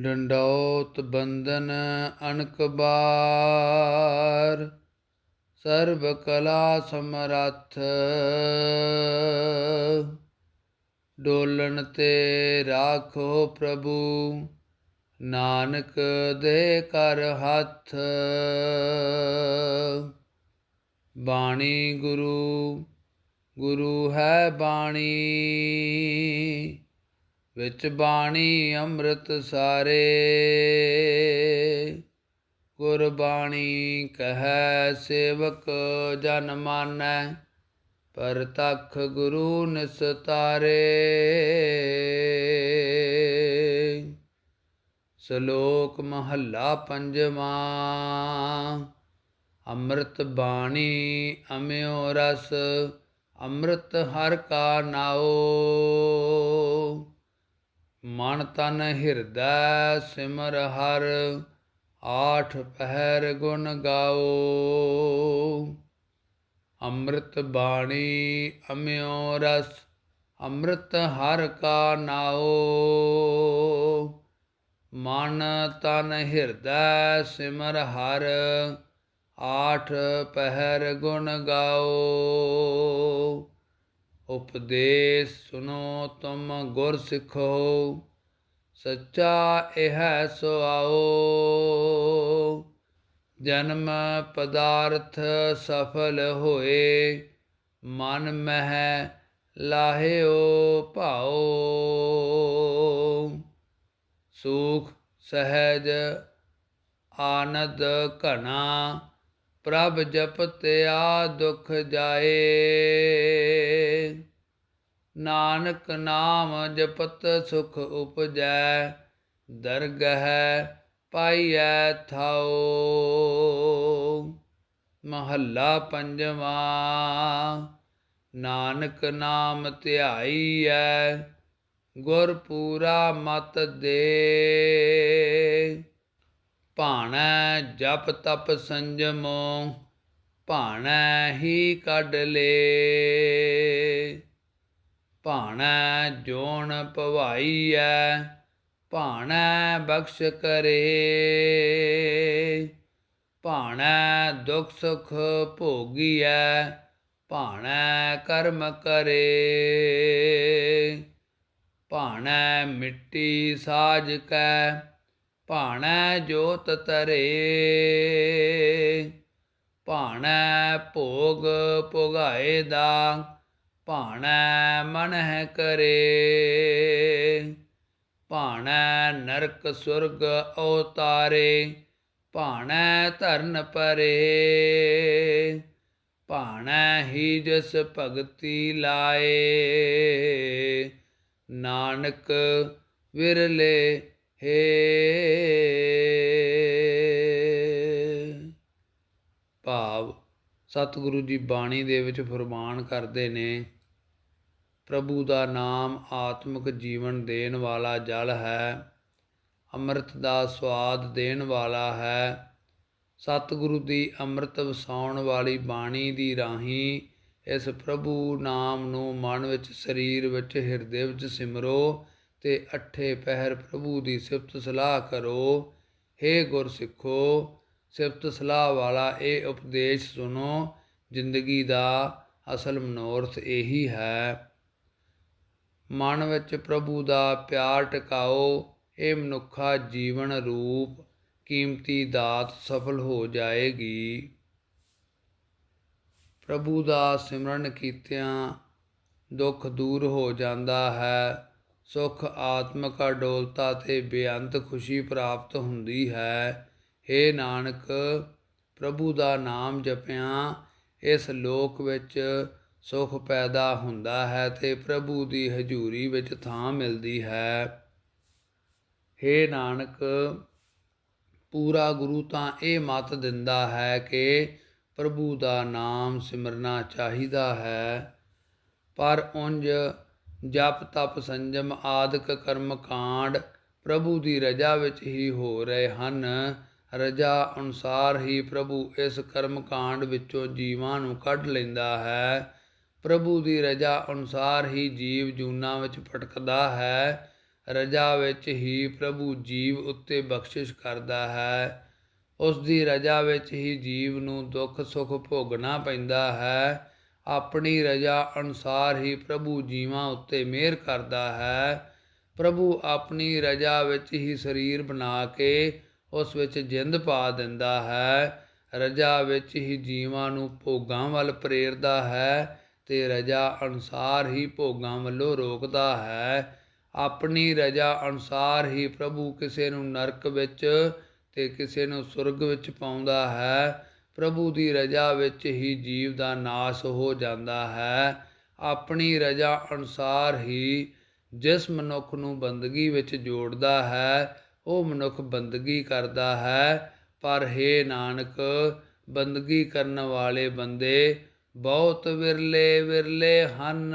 ਡੰਡੌਤ ਬੰਦਨ ਅਨਕ ਬਾਰ, ਸਰਬ ਕਲਾ ਸਮਰੱਥ। ਡੋਲਣ ਤੇ ਰਾਖੋ ਪ੍ਰਭੂ, ਨਾਨਕ ਦੇ ਕਰ ਹੱਥ। ਬਾਣੀ ਗੁਰੂ ਗੁਰੂ ਹੈ ਬਾਣੀ। ਵਿੱਚ ਬਾਣੀ ਅੰਮ੍ਰਿਤ ਸਾਰੇ। ਗੁਰਬਾਣੀ ਕਹੈ, ਸੇਵਕ ਜਨ ਮਾਨੈ, ਪਰ ਤਖ ਗੁਰੂ ਨਿਸਤਾਰੇ। ਸ਼ਲੋਕ ਮਹੱਲਾ ਪੰਜਵਾਂ, ਅੰਮ੍ਰਿਤ ਬਾਣੀ ਅਮਿਓ ਰਸ, ਅੰਮ੍ਰਿਤ ਹਰ ਕਾ ਨਾਓ। ਮਨ ਤਨ ਹਿਰਦੈ ਸਿਮਰ ਹਰ, ਆਠ ਪਹਿਰ ਗੁਣ ਗਾਓ। ਅੰਮ੍ਰਿਤ ਬਾਣੀ ਅਮਿਓ ਰਸ, ਅੰਮ੍ਰਿਤ ਹਰ ਕਾ ਨਾਓ। ਮਨ ਤਨ ਹਿਰਦੈ ਸਿਮਰ ਹਰ, ਆਠ ਪਹਿਰ ਗੁਣ ਗਾਓ। ਉਪਦੇਸ਼ ਸੁਨੋ ਤੁਮ ਗੁਰ ਸਿੱਖੋ, ਸੱਚਾ ਇਹ ਸੁਆਓ ਜਨਮ ਪਦਾਰਥ ਸਫਲ ਹੋਏ, ਮਨ ਮਹਿ ਲਾਹਿਓ ਭਾਓ। ਸੁਖ ਸਹਿਜ ਆਨੰਦ ਘਣਾ ਪ੍ਰਭ ਜਪਤਿਆ ਦੁਖ ਜਾਏ। ਨਾਨਕ ਨਾਮ ਜਪਤ ਸੁਖ ਉਪਜੈ, ਦਰਗਹ ਪਾਈਐ ਥਾਓ ਮਹੱਲਾ ਪੰਜਵਾਂ, ਨਾਨਕ ਨਾਮ ਧਿਆਈਐ, ਗੁਰ ਪੂਰਾ ਮਤ ਦੇ। ਭਾਣੈ ਜਪ ਤਪ ਸੰਜਮੋ, ਭਾਣੈ ਹੀ ਕੱਢ ਲੇ। ਭਾਣੈ ਜੋਣ ਭਵਾਈਐ, ਭਾਣੈ ਬਖਸ਼ ਕਰੇ। ਭਾਣੈ ਦੁਖ ਸੁਖ ਭੋਗੀਐ, ਭਾਣੈ ਕਰਮ ਕਰੇ। ਭਾਣੈ ਮਿੱਟੀ ਸਾਜ ਕੈ ਭਾਣੈ ਜੋਤ ਤਰੇ ਭਾਣੈ ਭੋਗ ਭੁਗਾਏ ਦਾ, ਭਾਣੈ ਮਨਹਿ ਕਰੇ। ਭਾਣੈ ਨਰਕ ਸੁਰਗ ਅਵਤਾਰੇ ਭਾਣੈ ਧਰਨ ਪਰੇ। ਭਾਣੈ ਹੀ ਜਸ ਭਗਤੀ ਲਾਏ, ਨਾਨਕ ਵਿਰਲੇ ਹੈ। ਭਾਵ ਸਤਿਗੁਰੂ ਜੀ ਬਾਣੀ ਦੇ ਵਿੱਚ ਫਰਮਾਨ ਕਰਦੇ ਨੇ, ਪ੍ਰਭੂ ਦਾ ਨਾਮ ਆਤਮਿਕ ਜੀਵਨ ਦੇਣ ਵਾਲਾ ਜਲ ਹੈ, ਅੰਮ੍ਰਿਤ ਦਾ ਸਵਾਦ ਦੇਣ ਵਾਲਾ ਹੈ। ਸਤਿਗੁਰੂ ਦੀ ਅੰਮ੍ਰਿਤ ਵਸਾਉਣ ਵਾਲੀ ਬਾਣੀ ਦੀ ਰਾਹੀਂ ਇਸ ਪ੍ਰਭੂ ਨਾਮ ਨੂੰ ਮਨ ਵਿੱਚ, ਸਰੀਰ ਵਿੱਚ, ਹਿਰਦੇ ਵਿੱਚ ਸਿਮਰੋ ਤੇ ਅਠੇ ਪਹਿਰ ਪ੍ਰਭੂ ਦੀ ਸਿਫਤ ਸਲਾਹ ਕਰੋ। ਹੇ ਗੁਰ ਸਿੱਖੋ ਸਿਫਤ ਸਲਾਹ ਵਾਲਾ ਇਹ ਉਪਦੇਸ਼ ਸੁਣੋ, ਜ਼ਿੰਦਗੀ ਦਾ ਅਸਲ ਮਨੋਰਥ ਇਹੀ ਹੈ। ਮਨ ਵਿੱਚ ਪ੍ਰਭੂ ਦਾ ਪਿਆਰ ਟਿਕਾਓ, ਇਹ ਮਨੁੱਖਾ ਜੀਵਨ ਰੂਪ ਕੀਮਤੀ ਦਾਤ ਸਫਲ ਹੋ ਜਾਏਗੀ। ਪ੍ਰਭੂ ਦਾ ਸਿਮਰਨ ਕੀਤਿਆਂ ਦੁੱਖ ਦੂਰ ਹੋ ਜਾਂਦਾ ਹੈ। ਸੁਖ ਆਤਮਿਕ ਅਡੋਲਤਾ ਤੇ ਬੇਅੰਤ ਖੁਸ਼ੀ ਪ੍ਰਾਪਤ ਹੁੰਦੀ ਹੈ। ਏ ਨਾਨਕ, ਪ੍ਰਭੂ ਦਾ ਨਾਮ ਜਪਿਆ, ਇਸ ਲੋਕ ਵਿੱਚ ਸੁਖ ਪੈਦਾ ਹੁੰਦਾ ਹੈ ਤੇ ਪ੍ਰਭੂ ਦੀ ਹਜ਼ੂਰੀ ਵਿੱਚ ਥਾਂ ਮਿਲਦੀ ਹੈ। ਹੇ ਨਾਨਕ, ਪੂਰਾ ਗੁਰੂ ਤਾਂ ਇਹ ਮਤ ਦਿੰਦਾ ਹੈ ਕਿ ਪ੍ਰਭੂ ਦਾ ਨਾਮ ਸਿਮਰਨਾ ਚਾਹੀਦਾ ਹੈ। ਪਰ ਉੰਜ ਜਪ, ਤਪ, ਸੰਜਮ ਆਦਿਕ ਕਰਮ ਕਾਂਡ ਪ੍ਰਭੂ ਦੀ ਰਜਾ ਵਿੱਚ ਹੀ ਹੋ ਰਹੇ ਹਨ। ਰਜਾ ਅਨੁਸਾਰ ਹੀ ਪ੍ਰਭੂ ਇਸ ਕਰਮ ਕਾਂਡ ਵਿੱਚੋਂ ਜੀਵਾਂ ਨੂੰ ਕੱਢ ਲੈਂਦਾ ਹੈ। ਪ੍ਰਭੂ ਦੀ ਰਜਾ ਅਨੁਸਾਰ ਹੀ ਜੀਵ ਜੂਨਾ ਵਿੱਚ ਭਟਕਦਾ ਹੈ। ਰਜਾ ਵਿੱਚ ਹੀ ਪ੍ਰਭੂ ਜੀਵ ਉੱਤੇ ਬਖਸ਼ਿਸ਼ ਕਰਦਾ ਹੈ। ਉਸ ਦੀ ਰਜਾ ਵਿੱਚ ਹੀ ਜੀਵ ਨੂੰ ਦੁੱਖ ਸੁੱਖ ਭੋਗਣਾ ਪੈਂਦਾ ਹੈ। ਆਪਣੀ ਰਜਾ ਅਨੁਸਾਰ ਹੀ ਪ੍ਰਭੂ ਜੀਵਾਂ ਉੱਤੇ ਮਿਹਰ ਕਰਦਾ ਹੈ। ਪ੍ਰਭੂ ਆਪਣੀ ਰਜਾ ਵਿੱਚ ਹੀ ਸਰੀਰ ਬਣਾ ਕੇ ਉਸ ਵਿੱਚ ਜਿੰਦ ਪਾ ਦਿੰਦਾ ਹੈ। ਰਜਾ ਵਿੱਚ ਹੀ ਜੀਵਾਂ ਨੂੰ ਭੋਗਾਂ ਵੱਲ ਪ੍ਰੇਰਦਾ ਹੈ ਤੇ ਰਜਾ ਅਨੁਸਾਰ ਹੀ ਭੋਗਾਂ ਵੱਲੋਂ ਰੋਕਦਾ ਹੈ। ਆਪਣੀ ਰਜਾ ਅਨੁਸਾਰ ਹੀ ਪ੍ਰਭੂ ਕਿਸੇ ਨੂੰ ਨਰਕ ਵਿੱਚ ਤੇ ਕਿਸੇ ਨੂੰ ਸੁਰਗ ਵਿੱਚ ਪਾਉਂਦਾ ਹੈ। ਪ੍ਰਭੂ ਦੀ ਰਜਾ ਵਿੱਚ ਹੀ ਜੀਵ ਦਾ ਨਾਸ਼ ਹੋ ਜਾਂਦਾ ਹੈ। ਆਪਣੀ ਰਜਾ ਅਨੁਸਾਰ ਹੀ ਜਿਸ ਮਨੁੱਖ ਨੂੰ ਬੰਦਗੀ ਵਿੱਚ ਜੋੜਦਾ ਹੈ, ਉਹ ਮਨੁੱਖ ਬੰਦਗੀ ਕਰਦਾ ਹੈ। ਪਰ हे ਨਾਨਕ, ਬੰਦਗੀ ਕਰਨ ਵਾਲੇ ਬੰਦੇ ਬਹੁਤ ਵਿਰਲੇ ਵਿਰਲੇ ਹਨ।